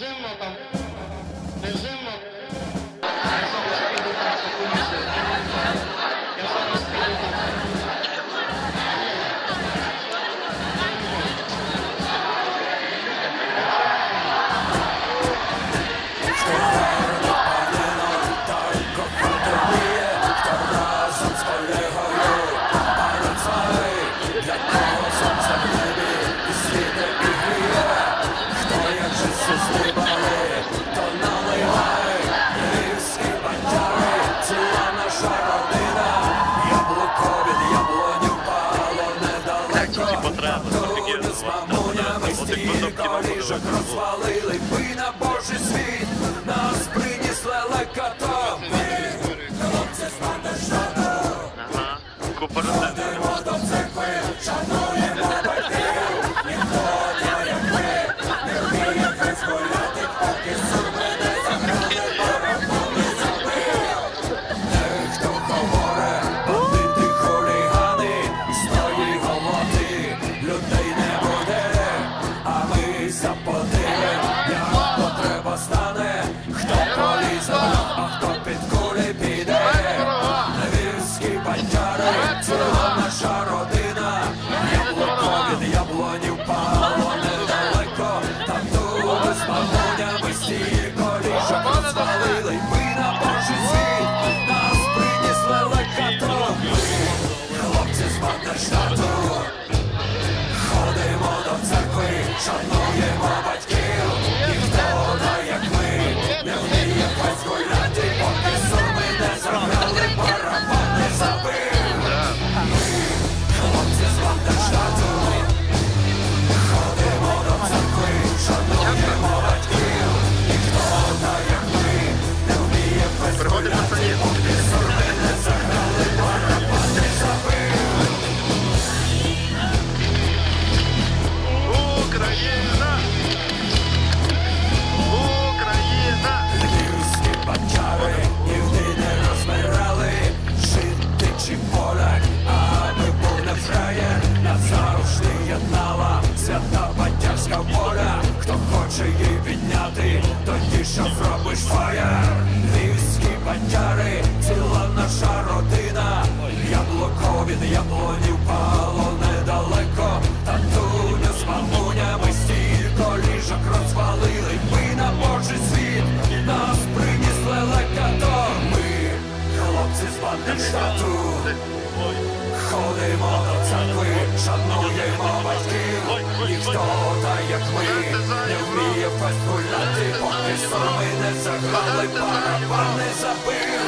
Jam 中 з мамонями стіл, коліжок розвалили ви на Божий світ, нас принесли лекатом. Хлопці з пандештату, ходимо до церкви, шановні. хто хоче її підняти, тоді що зробиш фаєр? Львівські бандяри, ціла наша родина, яблуко від яблоні пало недалеко, Татуня з мамунями стілько ліжок розвалили, ми на Божий світ, нас приніс лелекато Ми, хлопці з бандиштату, ходимо до церкви, шануємо батьків, ніхто як ми не вміє весь гуляти, поки сами не заграли, барабан не забив.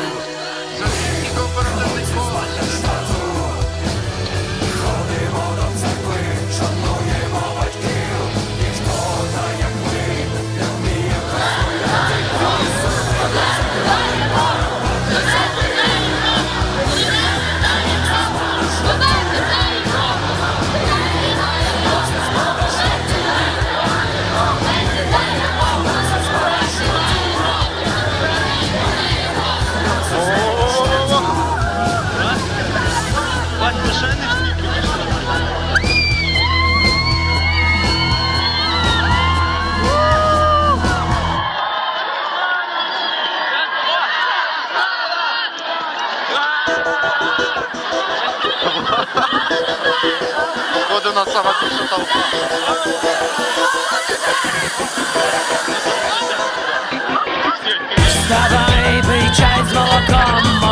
Вот у нас самая большая толпа. Вставай, пий с молоком,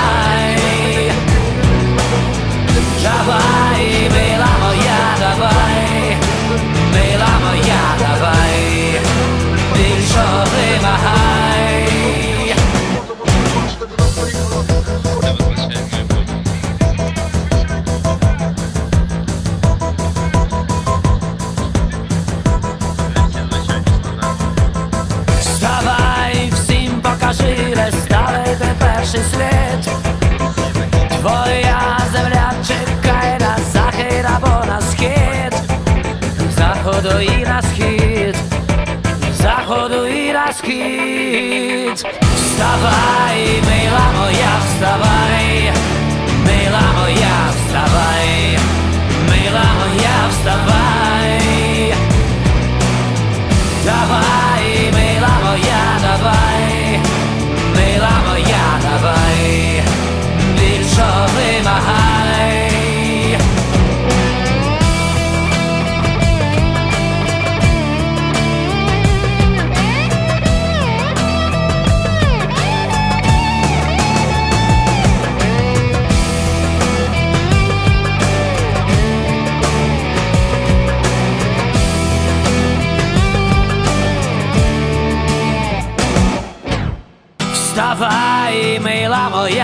наший світ, твоя земля чекає на захід або на схід, заходу і на схід, заходу і на схід, вставай, мила моя, вставай, мила моя, вставай, мила моя, вставай.